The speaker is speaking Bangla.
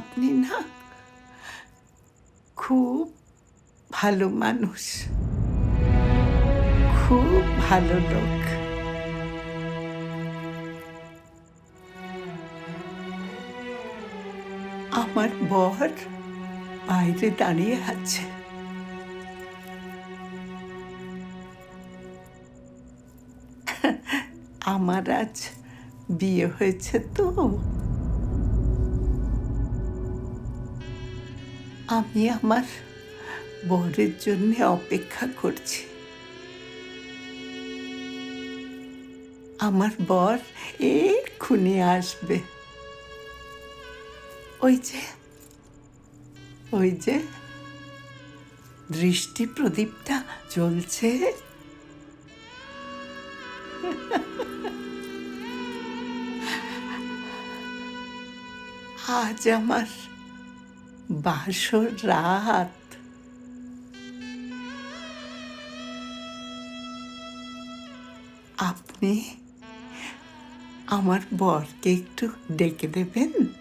আপনি না খুব ভালো মানুষ। খুব ভালো লোক। আমার বর বাইরে দাঁড়িয়ে আছে। আমার আজ বিয়ে হয়েছে তো। আমি আমার বরের জন্য অপেক্ষা করছি। আমার বর এক্ষুনি আসবে। ওই যে ওই যে দৃষ্টি প্রদীপটা জ্বলছে। আজ আমার বাসর রাত। আপনি আমার বরকে একটু ডেকে দেবেন?